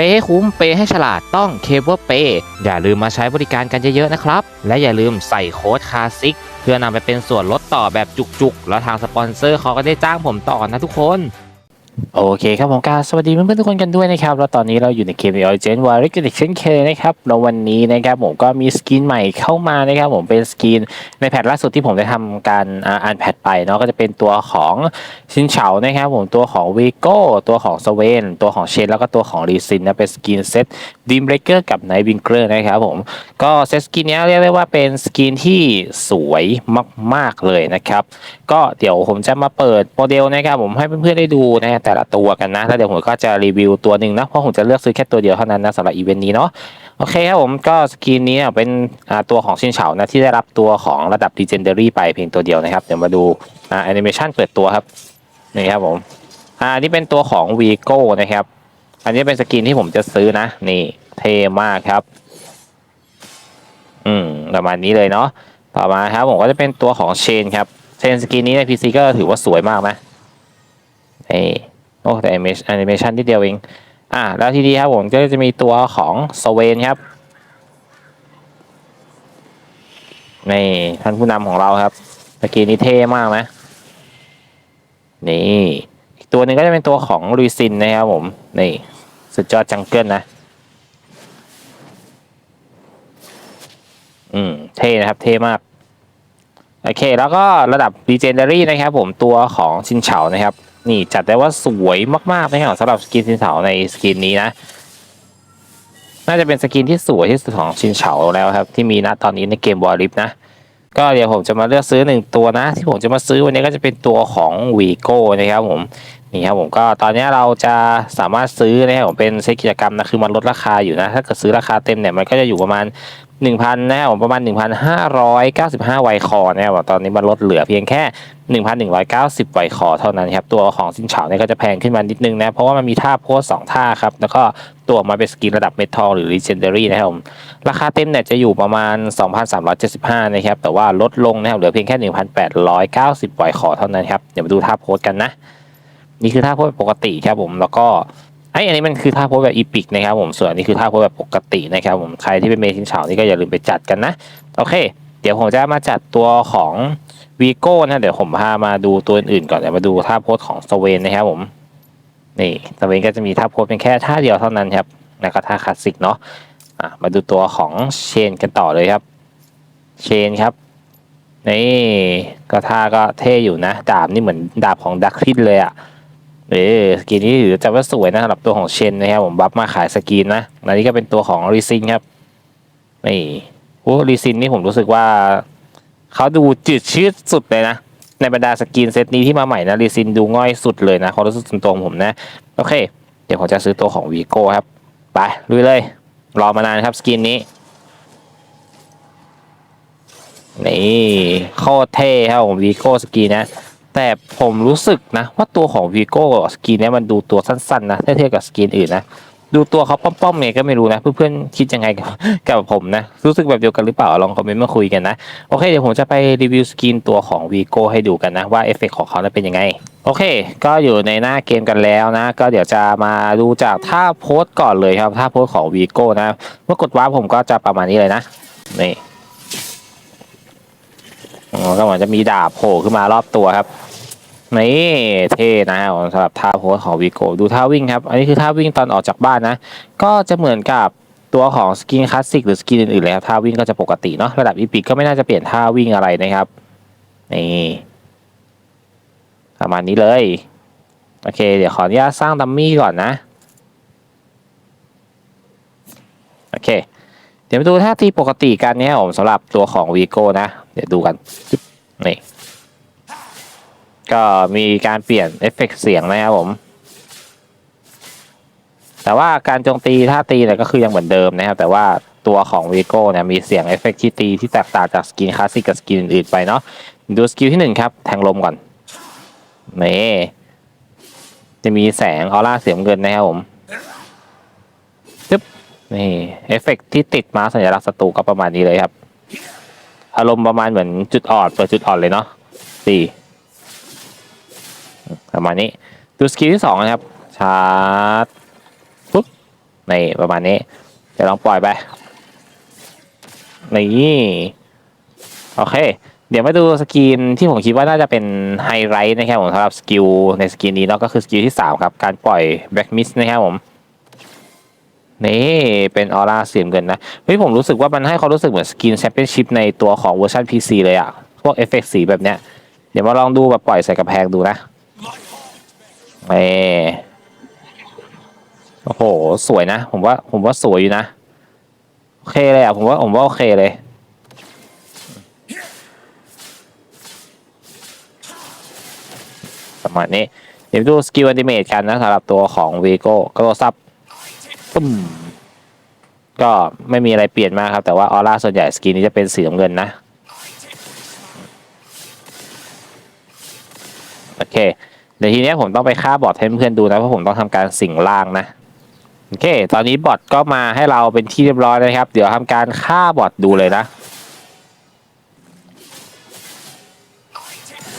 เปย์ให้คุ้มเปย์ให้ฉลาดต้องเคเบิลเปย์อย่าลืมมาใช้บริการกันเยอะๆนะครับ และอย่าลืมใส่โค้ดคลาสิกเพื่อนำไปเป็นส่วนลดต่อแบบจุกๆ แล้วทางสปอนเซอร์เขาก็ได้จ้างผมต่อนะทุกคน โอเคครับผมกาสวัสดีเพื่อนๆทุกคนกันด้วยนะครับ แล้วตอนนี้เราอยู่ในเกม The Origin w a r i c เช่นเคยนะครับแล้ววันนี้นะครับผมก็มีสกินใหม่เข้ามานะครับผมเป็นสกินในแพทล่าสุดที่ผมได้ทำการอ่านแพทไปเนาะก็จะเป็นตัวของชินเฉานะครับผมตัวของวีโก้ตัวของสเวนตัวของเชนแล้วก็ตัวของรีซินนะเป็นสกินเซตดีมเบรกเกอร์กับไนวิงเกอร์นะครับผมก็เซตสกินนี้เรียกได้ว่าเป็นสกินที่สวยมากๆเลยนะครับก็เดี๋ยวผมจะมาเปิดโมเดลนะครับผมให้เพื่อนๆได้ดูนะแต่ละตัวกันนะ แล้วเดี๋ยวผมก็จะรีวิวตัวหนึ่งนะ เพราะผมจะเลือกซื้อแค่ตัวเดียวเท่านั้นนะสำหรับอีเวนต์นี้เนาะ โอเคครับผมก็สกินนี้เป็นตัวของชินเฉานะที่ได้รับตัวของระดับ Legendary ไปเพียงตัวเดียวนะครับ เดี๋ยวมาดูแอนิเมชันเปิดตัวครับ นี่ครับผม อ่านี่เป็นตัวของ Vigo นะครับ อันนี้เป็นสกินที่ผมจะซื้อนะ นี่เท่มากครับ อืมประมาณนี้เลยเนาะ ต่อมาครับผมก็จะเป็นตัวของเชนครับ เชนสกินนี้ใน PC ก็ถือว่าสวยมากนะเอ้โอ้แต่แอนิเมชันที่เดียวเอง อ่าแล้วทีนี้ครับผมก็จะมีตัวของสเวนครับนี่ท่านผู้นำของเราครับสกินนี้เท่มากนะ นี่ อีกตัวหนึ่งก็จะเป็นตัวของลุยซินนะครับผม นี่ สุดยอดจังเกิลนะ อืม เท่นะครับ เท่มาก โอเค แล้วก็ระดับ Legendary นะครับผมตัวของชินเฉานะครับ นี่จัดได้ว่าสวยมากๆนะครับสำหรับสกินชินเฉาในสกินนี้นะ น่าจะเป็นสกินที่สวยที่สุดของชินเฉาแล้วครับ ที่มีณตอนนี้ในเกมวอลลิฟนะก็เดี๋ยวผมจะมาเลือกซื้อหนึ่งตัวนะ ที่ผมจะมาซื้อวันนี้ก็จะเป็นตัวของวีโก้นะครับผมนี่ครับผมก็ตอนนี้เราจะสามารถซื้อนะครับผมเป็นเซ็ตกิจกรรมนะคือมันลดราคาอยู่นะ ถ้าเกิดซื้อราคาเต็มเนี่ยมันก็จะอยู่ประมาณ 1,000นะครับผมประมาณ 1,595 ไวคอนะครับตอนนี้มันลดเหลือเพียงแค่ 1,190 ไวคอเท่านั้นครับตัวของสินเฉาเนี่ยก็จะแพงขึ้นมานิดนึงนะเพราะว่ามันมีท่าโพสสองท่าครับ แล้วก็ตัวมาเป็นสกินระดับเมทัลหรือ Legendary นะครับผมราคาเต็มเนี่ยจะอยู่ประมาณ 2,375 นะครับ แต่ว่าลดลงนะครับเหลือเพียงแค่ 1,890 ไวคอเท่านั้นครับเดี๋ยวมาดูท่าโพสกันนะนี่คือท่าโพสปกติครับผมแล้วก็ ไอ้อันนี้มันคือท่าโพสแบบอีพิกนะครับผมส่วนนี้คือท่าโพสแบบปกตินะครับผมใครที่เป็นเมทินเฉานี่ก็อย่าลืมไปจัดกันนะ โอเค เดี๋ยวผมจะมาจัดตัวของวีโก้นะเดี๋ยวผมพามาดูตัวอื่นก่อนเดี๋ยวมาดูท่าโพสของสเวนนะครับผมนี่สเวนก็จะมีท่าโพสเป็นแค่ท่าเดียวเท่านั้นครับแล้วก็ท่าคลาสสิกเนาะอะมาดูตัวของเชนกันต่อเลยครับ เชนครับนี่ก็ท่าก็เท่อยู่นะ ดาบนี่เหมือนดาบของดักทินเลยอะ่ะ เออสกินนี้ถือจะว่าสวยนะสำหรับตัวของเชนนะครับผมบัฟมาขายสกินนะอันนี้ก็เป็นตัวของรีซินครับนี่โอ้รีซินนี่ผมรู้สึกว่าเขาดูจืดชืดสุดเลยนะ ในบรรดาสกินเซตนี้ที่มาใหม่นะรีซินดูง่อยสุดเลยนะเขามรู้สึกตัวของผมนะ โอเค เดี๋ยวผมจะซื้อตัวของวีโก้ครับ ไปลุยเลย รอมานานครับสกินนี้นี่โคตรเท่ครับผมวีโก้สกินนะ แต่ผมรู้สึกนะ ว่าตัวของวีโก้สกินเนี้ยมันดูตัวสั้นๆนะถ้าเทียบกับสกินอื่นนะดูตัวเขาป้อมๆเนี่ยก็ไม่รู้นะเพื่อนๆคิดยังไงกับกับผมนะ รู้สึกแบบเดียวกันหรือเปล่าลองคอมเมนต์มาคุยกันนะ โอเคเดี๋ยวผมจะไปรีวิวสกินตัวของวีโก้ให้ดูกันนะ ว่าเอฟเฟกต์ของเขาเป็นยังไง โอเค ก็อยู่ในหน้าเกมกันแล้วนะ ก็เดี๋ยวจะมาดูจากท่าโพสก่อนเลยครับท่าโพสของวีโก้นะ เมื่อกดวาร์ปผมก็จะประมาณนี้เลยนะนี่อ๋อก็เหมือนจะมีดาบโผล่ขึ้นมารอบตัวครับ นี่เท่นะสำหรับท่าโพสของวีโกดูท่าวิ่งครับ อันนี้คือท่าวิ่งตอนออกจากบ้านนะ ก็จะเหมือนกับตัวของสกินคลาสสิกหรือสกินอื่นๆเลยครับท่าวิ่งก็จะปกติเนาะระดับอีพิกก็ไม่น่าจะเปลี่ยนท่าวิ่งอะไรนะครับนี่ประมาณนี้เลย โอเค เดี๋ยวขออนุญาตสร้างดัมมี่ก่อนนะ โอเค เดี๋ยวมาดูท่าทีปกติกันเนี่ยผมสำหรับตัวของวีโก้นะ เดี๋ยวดูกันนี่ ก็มีการเปลี่ยนเอฟเฟกต์เสียงนะครับผม แต่ว่าการโจมตีท่าตีเนี่ยก็คือยังเหมือนเดิมนะครับ แต่ว่าตัวของวีโก้เนี่ยมีเสียงเอฟเฟกต์ที่ตีที่แตกต่างจากสกินคลาสสิกกับสกินอื่นๆไปเนาะดูสกิลที่หนึ่งครับ แทงลมก่อนนี่จะมีแสงออร่าเสียงเงินนะครับผมจึ๊บนี่เอฟเฟกต์ที่ติดมาสัญลักษณ์ศัตรูก็ประมาณนี้เลยครับ อารมณ์ประมาณเหมือนจุดอ่อนเปิดจุดอ่อนเลยเนาะสี่ ประมาณนี้ดูสกิลที่สองนะครับชาร์จปุ๊บในประมาณนี้เดี๋ยวลองปล่อยไปนี่โอเค เดี๋ยวมาดูสกินที่ผมคิดว่าน่าจะเป็นไฮไลท์นะครับผมสำหรับสกิลในสกินนี้เนาะก็คือสกิลที่ 3 ครับ การปล่อยแบ็กมิสนะครับผมนี่เป็นออร่าเสียงเงินนะเฮ้ยผมรู้สึกว่ามันให้ความรู้สึกเหมือนสกินแชมเปี้ยนชิพในตัวของเวอร์ชัน PC เลยอะพวกเอฟเฟกต์สีแบบเนี้ย เดี๋ยวมาลองดูแบบปล่อยใส่กระแพงดูนะ นี่โอ้โห สวยนะ ผมว่า ผมว่าสวยอยู่นะ โอเคเลยอะ ผมว่า ผมว่าโอเคเลย ประมาณนี้ เดี๋ยวดูสกิล a อนิเมตกันนะสำหรับตัวของวีโก้กระโดดซับปุ้มก็ไม่มีอะไรเปลี่ยนมากครับ แต่ว่าออร่าส่วนใหญ่สกินนี้จะเป็นสีน้ำเงินนะ โอเค เดี๋ยวทีนี้ผมต้องไปฆ่าบอทให้เพื่อนดูนะเพราะผมต้องทำการสิงล่างนะโอเค ตอนนี้บอทก็มาให้เราเป็นที่เรียบร้อยนะครับ เดี๋ยวทำการฆ่าบอทดูเลยนะ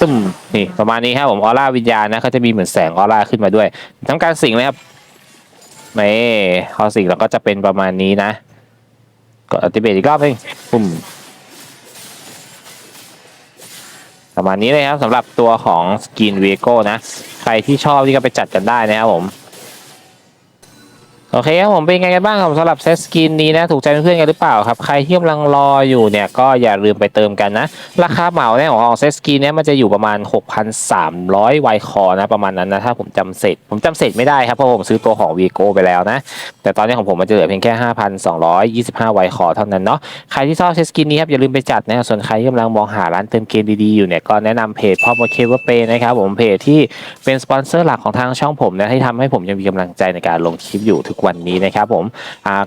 ตึมนี่ประมาณนี้ครับผมออร่าวิญญาณนะเขาจะมีเหมือนแสงออร่าขึ้นมาด้วยทำการสิงเลยครับนี่พอสิงเราก็จะเป็นประมาณนี้นะกดอัลติเมทอีกรอบหนึงปุ่ม ประมาณนี้เลยครับสำหรับตัวของสกินเวโก้นะ ใครที่ชอบที่ก็ไปจัดกันได้นะครับผม โอเคครับผมเป็นไงกันบ้างครับสำหรับเซตสกินนี้นะถูกใจเพื่อนๆกันหรือเปล่าครับใครที่กำลังรออยู่เนี่ยก็อย่าลืมไปเติมกันนะ ราคาเหมาเนี่ยของเซตสกินเนี่ยมันจะอยู่ประมาณ 6,300ไวคอนะประมาณนั้นนะถ้าผมจำเสร็จ ผมจำเสร็จไม่ได้ครับเพราะผมซื้อตัวของวีโก้ไปแล้วนะ แต่ตอนนี้ของผมมันจะเหลือเพียงแค่ 5,225ไวคอเท่านั้นเนาะใครที่ชอบเซตสกินนี้ครับอย่าลืมไปจัดนะส่วนใครที่กำลังมองหาร้านเติมเกมดีๆอยู่เนี่ยก็แนะนำเพจพ่อโมเคเวอร์เปนะครับผมเพจที่เป็นสปอนเซอร์หลักของทางช่องผมนะที่ทำให้ผมยังมีกำลังใจในการลงคลิปอยู่ทุกวันนี้นะครับผม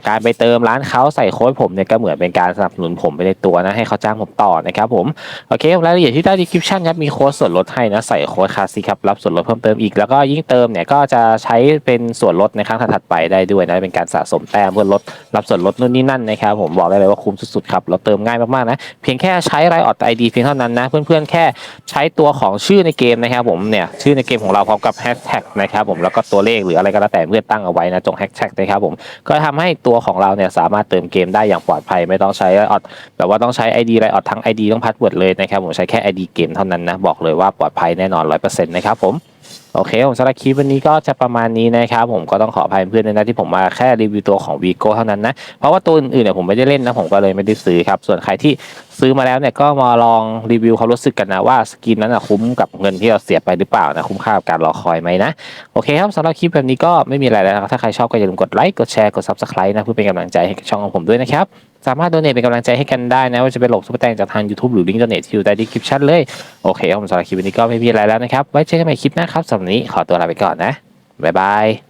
การไปเติมร้านเขาใส่โค้ดผมเนี่ยก็เหมือนเป็นการสนับสนุนผมไปในตัวนะให้เขาจ้างผมต่อนะครับผมโอเครายละเอียดที่ใต้ดีคริปชั่นครับมีโค้ดส่วนลดให้นะใส่โค้ดคาซิครับรับส่วนลดเพิ่มเติมอีกแล้วก็ยิ่งเติมเนี่ยก็จะใช้เป็นส่วนลดในครั้งถัดไปได้ด้วยนะเป็นการสะสมแต้มเพื่อลดรับส่วนลดนู่นนี่นั่นนะครับผมบอกได้เลยว่าคุ้มสุดๆครับเราเติมง่ายมากๆนะเพียงแค่ใช้ไรออดไอดีเพียงเท่านั้นนะเพื่อนๆแค่ใช้ตัวของชื่อในเกมนะครับผมเนี่ยชื่อในเกมของเราพร้อมกับแฮชแท็กนะครับผมแล้วก็ตัวเลขหรืออะไรก็แล้วแต่เพื่อนตั้งเอาไว้นะจงแฮชแท็กนะครับผม ก็ทำให้ตัวของเราเนี่ยสามารถเติมเกมได้อย่างปลอดภัย ไม่ต้องใช้ไออดแบบว่าต้องใช้ ID ไรออดทั้ง ID ต้องพัสเวิร์ดเลยนะครับผมใช้แค่ ID เกมเท่านั้นนะบอกเลยว่าปลอดภัยแน่นอน100%นะครับผม โอเคผมสำหรับคลิปวันนี้ก็จะประมาณนี้นะครับผมก็ต้องขออภัยเพื่อนด้วยนะที่ผมมาแค่รีวิวตัวของ Vigo เท่านั้นนะ เพราะว่าตัวอื่นๆเนี่ยผมไม่ได้เล่นนะผมก็เลยไม่ได้ซื้อครับ ส่วนใครที่ซื้อมาแล้วเนี่ยก็มาลองรีวิวความรู้สึกกันนะว่าสกินนั้นนะคุ้มกับเงินที่เราเสียไปหรือเปล่านะคุ้มค่ากับการรอคอยไหมนะโอเคครับสำหรับคลิปแบบนี้ก็ไม่มีอะไรแล้วถ้าใครชอบก็อย่าลืมกดไลค์กดแชร์กด Subscribe นะเพื่อเป็นกำลังใจให้ช่องของผมด้วยนะครับ สามารถโดเนทเป็นกำลังใจให้กันได้นะว่าจะเป็นหลบซุปเปอร์แตงจากทาง YouTube หรือลิงก์โดเนทที่อยู่ใต้ดีคริปชั่นเลยโอเคครับผมสำหรับคลิปวันนี้ก็ไม่มีอะไรแล้วนะครับไว้เจอกันใหม่คลิปหน้าครับสำหรับนี้ขอตัวลาไปก่อนนะบ๊ายบาย